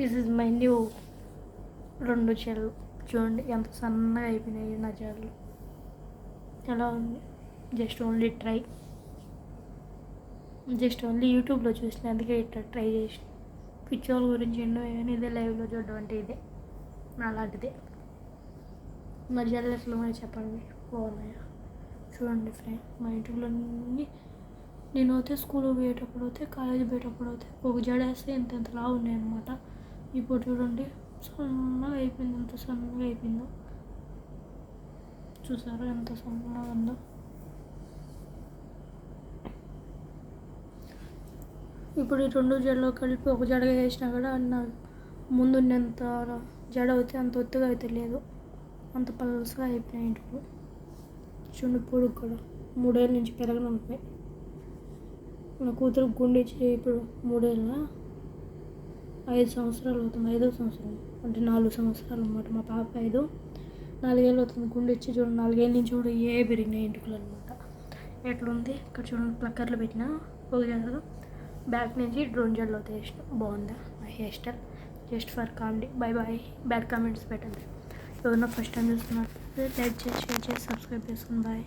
This is my new రెండు చెల్లు చూడండి ఎంత సన్నగా అయిపోయినాయి నా చెల్లు ఎలా ఉంది? Just only try just only యూట్యూబ్లో చూసిన అందుకే ఇట్లా ట్రై చేసిన. పిచ్చోళ్ళ గురించి ఎన్నో ఏమైనా ఇదే లైవ్లో చూడడం అంటే ఇదే. అలాంటిదే మరి జల్లు ఎట్లా చెప్పండి? బాగున్నాయా? చూడండి ఫ్రెండ్ మా ఇంట్లో నేను అయితే స్కూల్ పోయేటప్పుడు అయితే కాలేజ్ పోయేటప్పుడు అయితే ఒక జడ వేస్తే ఇంత ఇంత లావు ఉన్నాయి అనమాట ఇప్పుడు చూడండి సన్నగా అయిపోయింది. ఎంత సన్నగా అయిపోయిందో. చూసారా ఎంత సన్నగా ఉందో. ఇప్పుడు ఈ రెండు జడలో కలిపి ఒక జడగా వేసినా కూడా నా ముందున్నంత జడ అయితే అంత ఒత్తుగా అయితే లేదు. అంత పల్సగా అయిపోయినాయి ఇప్పుడు చూడండి పొడుగు కూడా. మూడేళ్ళ నుంచి పెరగనుంటాయి నా కూతురు గుండెచ్చి ఇప్పుడు మూడేళ్ళ. ఐదు సంవత్సరాలు అవుతుంది. ఐదో సంవత్సరం. అంటే నాలుగు సంవత్సరాలు అన్నమాట. మా పాప ఐదు. నాలుగేళ్ళు అవుతుంది. గుండె ఇచ్చి చూడండి నాలుగేళ్ళ నుంచి కూడా ఏ పెరిగినాయి ఇంటికలు అనమాట ఎట్లుంది? ఇక్కడ చూడండి ప్లక్కర్లు పెట్టిన ఒక జడలో బ్యాక్ నుంచి డ్రోన్ జడలో వేసిన బాగుందా? మా hair style. Just for comedy. Bye bye bad comments పెట్టండి. ఎవరన్నా ఫస్ట్ టైం చూస్తున్నారు లైక్ చేసి షేర్ చేసి సబ్స్క్రైబ్ చేసుకుని బాయ్.